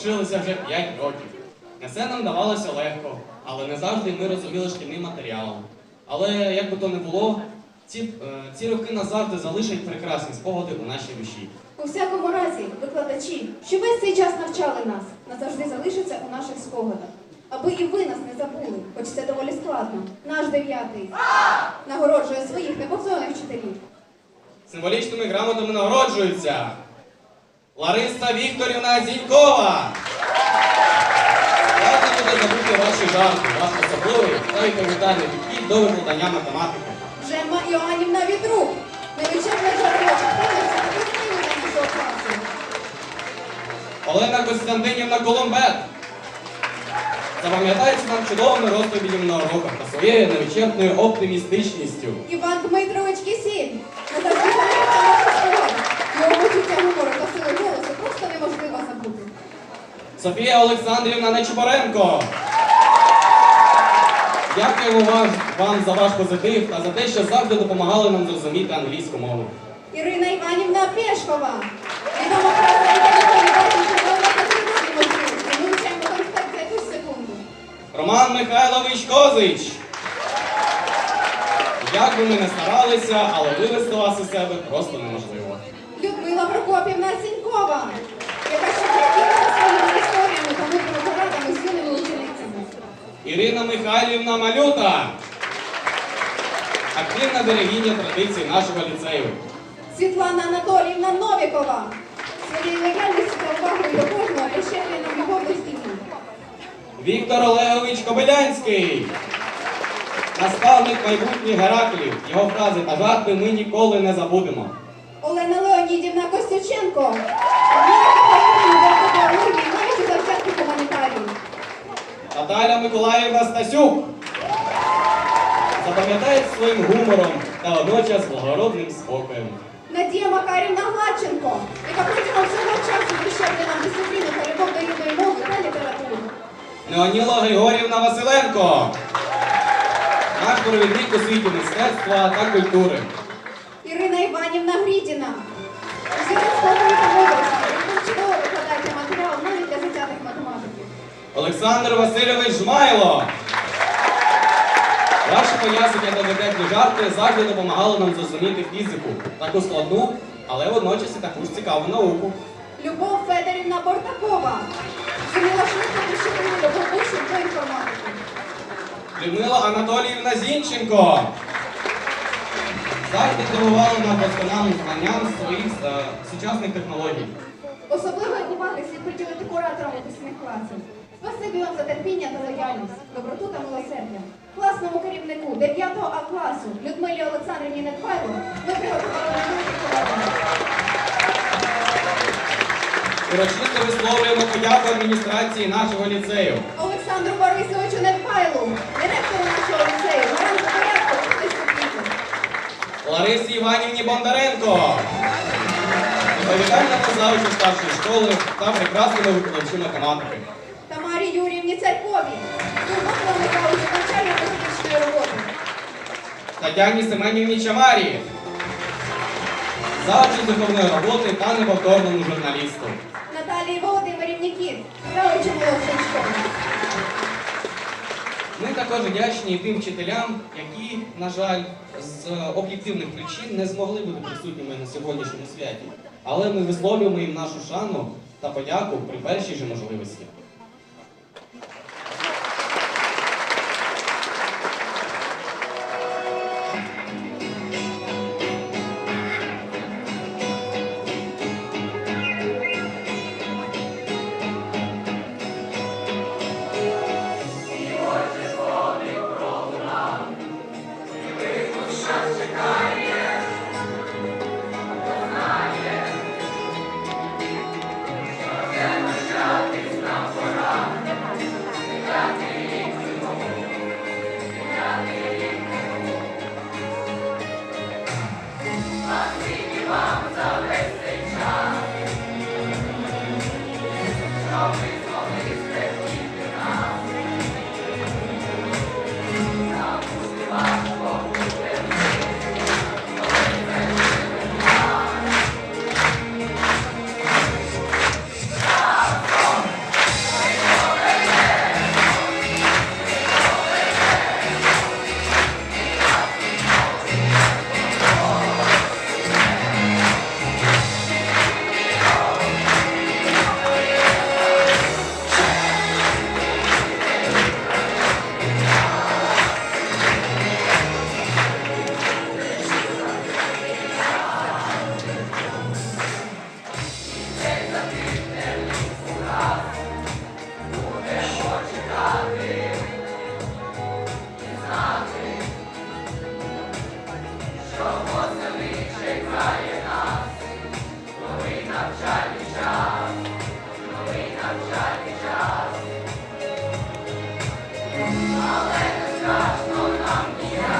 вчилися вже 5 років. Не все нам давалося легко, але не завжди ми розуміли шкільний матеріал. Але як би то не було, ці, е, ці роки назавжди залишать прекрасні спогади у нашій душі. У всякому разі, викладачі, що весь цей час навчали нас, назавжди залишаться у наших спогадах. Аби і ви нас не забули, хоч це доволі складно. Наш дев'ятий нагороджує своїх неповторних вчителів. Символічними грамотами нагороджуються Лариса Вікторівна Зінькова. Складно буде забути ваші жарти, ваш особливий та відповідальний підхід до викладання математики. Жемма Іоанівна Відрук, невичерпне джерело активності та нашого класу. Олена Костянтинівна Коломбет. Запам'ятається нам чудовими розповідями на уроках та своєю невичерпною оптимістичністю. Іван Дмитрович Кисіль, назавжди залишиться наша спогад. Його почуття гумору та сили голосу просто неможливо забути. Софія Олександрівна Нечупоренко. Дякуємо вам, за ваш позитив та за те, що завжди допомагали нам зрозуміти англійську мову. Ірина Іванівна якусь секунду. Роман Михайлович Козич. Як би ми не старалися, але вивести вас із себе просто неможливо. Людмила Прокопівна Сінькова, яка щодня Ірина Михайлівна Малюта. Активна берегиня традицій нашого ліцею. Світлана Анатоліївна Новікова. Своєю лояльністю та увагою до кожного прищеплює нам любов до. Віктор Олегович Кобилянський. Наставник майбутніх Гераклів. Його фрази та жарти ми ніколи не забудемо. Олена Леонідівна Костюченко. Вміє Наталя Миколаївна Стасюк. Запам'ятається своїм гумором та водночас благородним спокоєм. Надія Макарівна Гладченко, яка протягом всього часу прищеплює нам дисципліну та любов до рідної мови та літератури. Леоніла Григорівна Василенко. Наш провідник у світі мистецтва та культури. Ірина Іванівна Грідіна. Зірець спокою Олександр Васильович Жмайло. Ваші пояснення та дитячі жарти завжди допомагали нам зрозуміти фізику, таку складну, але водночас і таку ж цікаву науку. Любов Федорівна Бортакова. Зуміла швидко любов учнів до інформатики. Людмила Анатоліївна Зінченко. Завжди керувала нам досконалим знанням своїх е, сучасних технологій. Особливої уваги слід приділити кураторам випускних класів. Спасибі вам за терпіння та лояльність, доброту та милосердя. Класному керівнику 9 А класу Людмилі Олександрівні Недбайло ми приготували. Урочисто висловлюємо подяку адміністрації нашого ліцею. Олександру Борисовичу Недбайлу, директору нашого ліцею, гаранту порядку та. Ларисі Іванівні Бондаренко. Відповідальному завучу старшої школи та прекрасному викладачу математики. Юріївні Царькові, турботливому завучу навчально-методичної роботи. Тетяні Семенівні Чамарі. Завучу духовної роботи та неповторному журналісту. Наталії Володимирівні Кіт, молодшої школи. Ми також вдячні тим вчителям, які, на жаль, з об'єктивних причин не змогли бути присутніми на сьогоднішньому святі. Але ми висловлюємо їм нашу шану та подяку при першій же можливості. Але